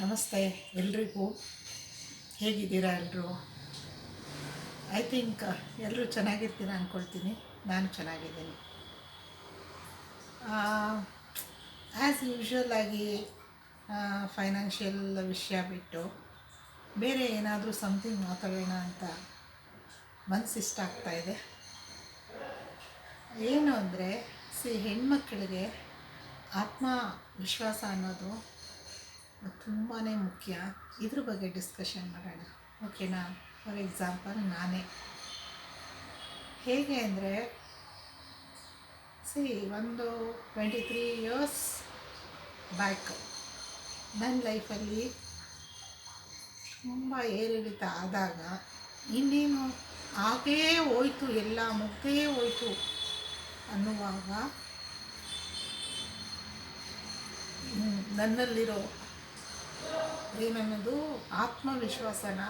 ನಮಸ್ತೆ ಎಲ್ರಿಗೂ. ಹೇಗಿದ್ದೀರಾ ಎಲ್ಲರೂ ಐ ಥಿಂಕ್ ಎಲ್ಲರೂ ಚೆನ್ನಾಗಿರ್ತೀರ ಅಂದ್ಕೊಳ್ತೀನಿ ನಾನು ಚೆನ್ನಾಗಿದ್ದೀನಿ. ಆ್ಯಸ್ ಯೂಶ್ವಲ್ ಆಗಿ ಫೈನಾನ್ಷಿಯಲ್ ವಿಷಯ ಬಿಟ್ಟು ಬೇರೆ ಏನಾದರೂ ಸಮಥಿಂಗ್ ಮಾತಾಡೋಣ ಅಂತ ಮನಸ್ಸು ಇಷ್ಟ ಆಗ್ತಾಯಿದೆ ಏನು ಅಂದರೆ ಸಿ ಹೆಣ್ಮಕ್ಳಿಗೆ ಆತ್ಮವಿಶ್ವಾಸ ಅನ್ನೋದು ತುಂಬಾ ಮುಖ್ಯ. ಇದ್ರ ಬಗ್ಗೆ ಡಿಸ್ಕಷನ್ ಮಾಡೋಣ. ಓಕೆನಾ ಫಾರ್ ಎಕ್ಸಾಂಪಲ್ ನಾನೇ. ಹೇಗೆ ಅಂದರೆ ಸಿ ಒಂದು ಟ್ವೆಂಟಿ ತ್ರೀ ಇಯರ್ಸ್ ಬ್ಯಾಕ್ ನನ್ನ ಲೈಫಲ್ಲಿ ತುಂಬ ಏರಿಳಿತ ಆದಾಗ ಇನ್ನೇನು ಆಗೇ ಹೋಯ್ತು, ಎಲ್ಲ ಮುಗ್ದೇ ಹೋಯ್ತು ಅನ್ನುವಾಗ ನನ್ನಲ್ಲಿರೋ ಏನನ್ನೋದು ಆತ್ಮವಿಶ್ವಾಸನ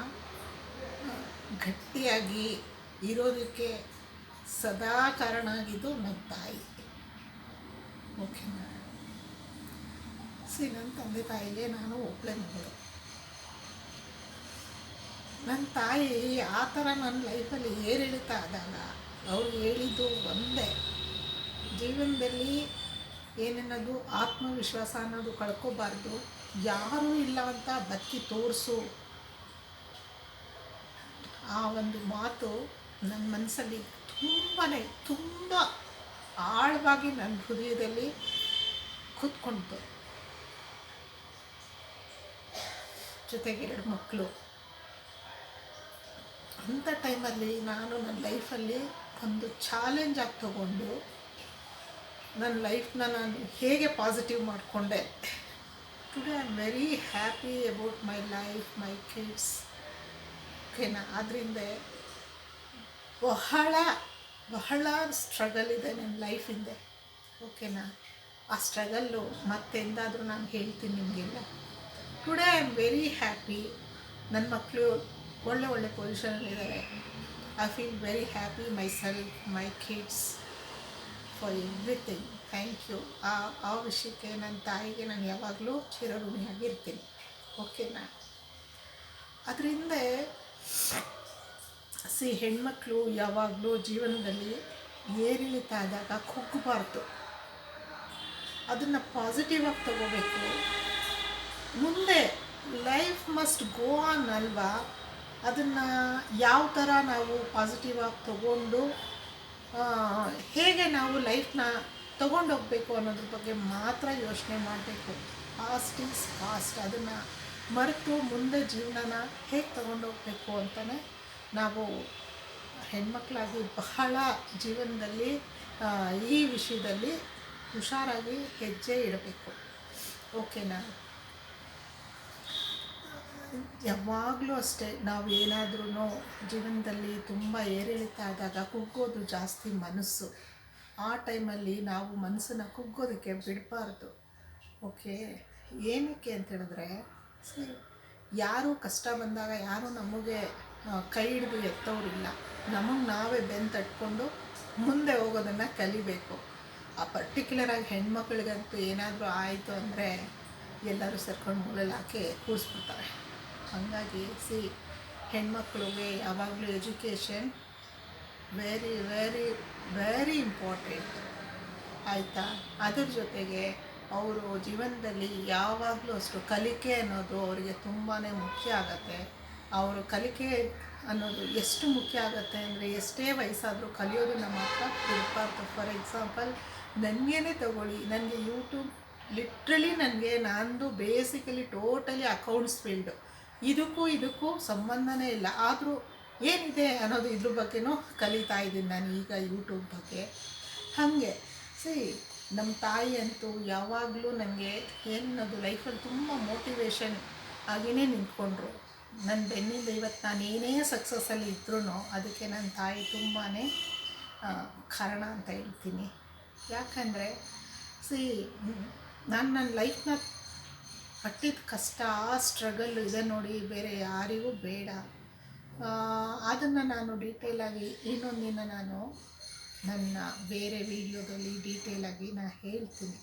ಗಟ್ಟಿಯಾಗಿ ಇರೋದಕ್ಕೆ ಸದಾ ಕಾರಣ ಆಗಿದ್ದು ನನ್ನ ತಾಯಿ. ಓಕೆನಾ ಸಿ ನನ್ನ ತಂದೆ ತಾಯಿಗೆ ನಾನು ಒಬ್ಬಳೆ ಮಗಳು. ನನ್ನ ತಾಯಿ ಆ ಥರ ನನ್ನ ಲೈಫಲ್ಲಿ ಏರಿಳಿತ ಆದಾಗ ಅವ್ರು ಹೇಳಿದ್ದು ಒಂದೇ. ಜೀವನದಲ್ಲಿ ಏನನ್ನೋದು ಆತ್ಮವಿಶ್ವಾಸ ಅನ್ನೋದು ಕಳ್ಕೊಬಾರ್ದು. ಯಾರೂ ಇಲ್ಲ ಅಂತ ಬತ್ತಿ ತೋರಿಸು. ಆ ಒಂದು ಮಾತು ನನ್ನ ಮನಸ್ಸಲ್ಲಿ ತುಂಬಾ ತುಂಬ ಆಳವಾಗಿ ನನ್ನ ಹೃದಯದಲ್ಲಿ ಕೂತ್ಕೊಂಡಿತು. ಜೊತೆಗೆ ಎರಡು ಮಕ್ಕಳು. ಅಂಥ ಟೈಮಲ್ಲಿ ನಾನು ನನ್ನ ಲೈಫಲ್ಲಿ ಒಂದು ಚಾಲೆಂಜ್ ಆಗಿ ತಗೊಂಡು ನನ್ನ ಲೈಫ್ನ ನಾನು ಹೇಗೆ ಪಾಸಿಟಿವ್ ಮಾಡಿಕೊಂಡೆ today I am very happy about my life my kids ಓಕೆನಾ ಆದ್ದರಿಂದ ಬಹಳ ಬಹಳ ಸ್ಟ್ರಗಲ್ ಇದೆ ನನ್ನ ಲೈಫ್ ಹಿಂದೆ ಓಕೆನಾ ಆ ಸ್ಟ್ರಗಲ್ಲು ಮತ್ತೆಂದಾದರೂ ನಾನು ಹೇಳ್ತೀನಿ ನಿಮಗೆಲ್ಲ. Today I am very happy ನನ್ನ ಮಕ್ಕಳು ಒಳ್ಳೆ ಒಳ್ಳೆ ಪೊಸಿಷನಲ್ಲಿದ್ದಾರೆ I feel very happy myself my kids for everything thank you ಆ ಆ ವಿಷಯಕ್ಕೆ ನನ್ನ ತಾಯಿಗೆ ನಾನು ಯಾವಾಗಲೂ ಚಿರಋಣಿಯಾಗಿರ್ತೀನಿ. ಓಕೆನಾ ಅದರಿಂದ ಸಿ, ಹೆಣ್ಮಕ್ಳು ಯಾವಾಗಲೂ ಜೀವನದಲ್ಲಿ ಏರಿಳಿತ ಆದಾಗ ಕುಗ್ಗಬಾರ್ದು. ಅದನ್ನು ಪಾಸಿಟಿವ್ ಆಗಿ ತಗೋಬೇಕು. ಮುಂದೆ ಲೈಫ್ ಮಸ್ಟ್ ಗೋ ಆನ್ ಅಲ್ವಾ? ಅದನ್ನು ಯಾವ ಥರ ನಾವು ಪಾಸಿಟಿವ್ ಆಗಿ ತಗೊಂಡು ಹೇಗೆ ನಾವು ಲೈಫ್ನ ತಗೊಂಡೋಗ್ಬೇಕು ಅನ್ನೋದ್ರ ಬಗ್ಗೆ ಮಾತ್ರ ಯೋಚನೆ ಮಾಡಬೇಕು. ಫಾಸ್ಟ್ ಈಸ್ ಫಾಸ್ಟ್ ಅದನ್ನು ಮರೆತು ಮುಂದೆ ಜೀವನನ ಹೇಗೆ ತೊಗೊಂಡೋಗ್ಬೇಕು ಅಂತಲೇ ನಾವು ಹೆಣ್ಮಕ್ಳಾಗಿ ಬಹಳ ಜೀವನದಲ್ಲಿ ಈ ವಿಷಯದಲ್ಲಿ ಹುಷಾರಾಗಿ ಹೆಜ್ಜೆ ಇಡಬೇಕು. ಓಕೆನಾ? ಯಾವಾಗಲೂ ಅಷ್ಟೇ, ನಾವು ಏನಾದ್ರೂ ಜೀವನದಲ್ಲಿ ತುಂಬ ಏರಿಳಿತ ಆದಾಗ ಕುಗ್ಗೋದು ಜಾಸ್ತಿ ಮನಸ್ಸು. ಆ ಟೈಮಲ್ಲಿ ನಾವು ಮನಸ್ಸನ್ನು ಕುಗ್ಗೋದಕ್ಕೆ ಬಿಡಬಾರ್ದು. ಓಕೆ? ಏನಕ್ಕೆ ಅಂತ ಹೇಳಿದ್ರೆ ಯಾರೂ ಕಷ್ಟ ಬಂದಾಗ ಯಾರೂ ನಮಗೆ ಕೈ ಹಿಡಿದು ಎತ್ತೋರಿಲ್ಲ. ನಮಗೆ ನಾವೇ ಬೆಂದು ತಟ್ಕೊಂಡು ಮುಂದೆ ಹೋಗೋದನ್ನು ಕಲಿಬೇಕು. ಆ ಪರ್ಟಿಕ್ಯುಲರಾಗಿ ಹೆಣ್ಮಕ್ಳಿಗಂತೂ ಏನಾದರೂ ಆಯಿತು ಅಂದರೆ ಎಲ್ಲರೂ ಸೇರ್ಕೊಂಡು ಮೂಲಲ್ಲಿ ಹಾಕಿ ಕೂರಿಸ್ಬಿಡ್ತಾರೆ. ಹಾಗಾಗಿ ಸಿ, ಹೆಣ್ಮಕ್ಳಿಗೆ ಯಾವಾಗಲೂ education very very very important ಆಯಿತಾ? ಅದ್ರ ಜೊತೆಗೆ ಅವರು ಜೀವನದಲ್ಲಿ ಯಾವಾಗಲೂ ಅಷ್ಟು ಕಲಿಕೆ ಅನ್ನೋದು ಅವರಿಗೆ ತುಂಬಾ ಮುಖ್ಯ ಆಗತ್ತೆ. ಅವರು ಕಲಿಕೆ ಅನ್ನೋದು ಎಷ್ಟು ಮುಖ್ಯ ಆಗುತ್ತೆ ಅಂದರೆ ಎಷ್ಟೇ ವಯಸ್ಸಾದರೂ ಕಲಿಯೋದನ್ನು ಮಾತ್ರ ಬಿಡಬಾರ್ದು. ಫಾರ್ ಎಕ್ಸಾಂಪಲ್ ನನಗೇನೆ ತಗೊಳ್ಳಿ, ನನಗೆ ಯೂಟ್ಯೂಬ್ ಲಿಟ್ರಲಿ ನನಗೆ ನಂದು ಬೇಸಿಕಲಿ ಟೋಟಲಿ ಅಕೌಂಟ್ಸ್ ಫೀಲ್ಡು ಇದಕ್ಕೂ ಇದಕ್ಕೂ ಸಂಬಂಧನೇ ಇಲ್ಲ. ಆದರೂ ಏನಿದೆ ಅನ್ನೋದು ಇದ್ರ ಬಗ್ಗೆನೂ ಕಲಿತಾ ಇದ್ದೀನಿ ನಾನು ಈಗ ಯೂಟ್ಯೂಬ್ ಬಗ್ಗೆ. ಹಾಗೆ ಸಿ ನಮ್ಮ ತಾಯಿ ಅಂತೂ ಯಾವಾಗಲೂ ನನಗೆ ಏನನ್ನೋದು ಲೈಫಲ್ಲಿ ತುಂಬ ಮೋಟಿವೇಶನ್ ಆಗಿಯೇ ನಿಂತ್ಕೊಂಡ್ರು. ನನ್ನ ಬೆನ್ನಿಂದ ಇವತ್ತು ನಾನು ಏನೇ ಸಕ್ಸಸ್ಸಲ್ಲಿ ಇದ್ರೂ ಅದಕ್ಕೆ ನನ್ನ ತಾಯಿ ತುಂಬಾ ಕಾರಣ ಅಂತ ಹೇಳ್ತೀನಿ. ಯಾಕಂದರೆ ಸಿ ನಾನು ನನ್ನ ಲೈಫ್ನ ಪಟ್ಟಿದ ಕಷ್ಟ ಸ್ಟ್ರಗಲ್ ಇದೆ ನೋಡಿ ಬೇರೆ ಯಾರಿಗೂ ಬೇಡ. ಅದನ್ನು ನಾನು ಡೀಟೇಲಾಗಿ ಇನ್ನೊಂದಿನ ನಾನು ನನ್ನ ಬೇರೆ ವಿಡಿಯೋದಲ್ಲಿ ಡೀಟೇಲಾಗಿ ನಾನು ಹೇಳ್ತೀನಿ.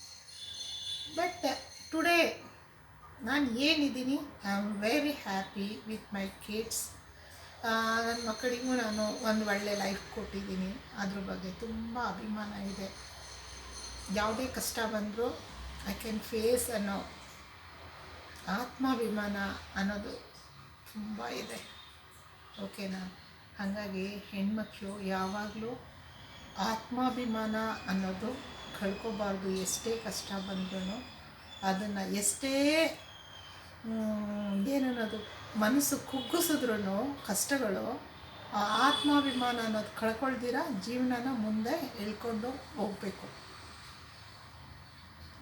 ಬಟ್ ಟುಡೇ ನಾನು ಏನಿದ್ದೀನಿ I am very happy with my kids ನನ್ನ ಮಕ್ಕಳಿಗೂ ನಾನು ಒಂದು ಒಳ್ಳೆ ಲೈಫ್ ಕೊಟ್ಟಿದ್ದೀನಿ. ಅದ್ರ ಬಗ್ಗೆ ತುಂಬ ಅಭಿಮಾನ ಇದೆ. ಯಾವುದೇ ಕಷ್ಟ ಬಂದರೂ ಐ ಕ್ಯಾನ್ ಫೇಸ್ ಅನ್ನೋ ಆತ್ಮಾಭಿಮಾನ ಅನ್ನೋದು ತುಂಬ ಇದೆ. ಓಕೆನಾ? ಹಾಗಾಗಿ ಹೆಣ್ಮಕ್ಳು ಯಾವಾಗಲೂ ಆತ್ಮಾಭಿಮಾನ ಅನ್ನೋದು ಕಳ್ಕೊಬಾರ್ದು. ಎಷ್ಟೇ ಕಷ್ಟ ಬಂದ್ರೂ ಅದನ್ನು ಎಷ್ಟೇ ಏನನ್ನೋದು ಮನಸ್ಸು ಕುಗ್ಗಿಸಿದ್ರೂ ಕಷ್ಟಗಳು, ಆ ಆತ್ಮಾಭಿಮಾನ ಅನ್ನೋದು ಕಳ್ಕೊಳ್ದಿರ ಜೀವನನ ಮುಂದೆ ಎಳ್ಕೊಂಡು ಹೋಗಬೇಕು.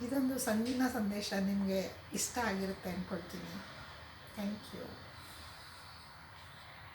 ಇದೊಂದು ಸಂಗೀನ ಸಂದೇಶ ನಿಮಗೆ ಇಷ್ಟ ಆಗಿರುತ್ತೆ ಅಂದ್ಕೊಳ್ತೀನಿ ಥ್ಯಾಂಕ್ ಯು.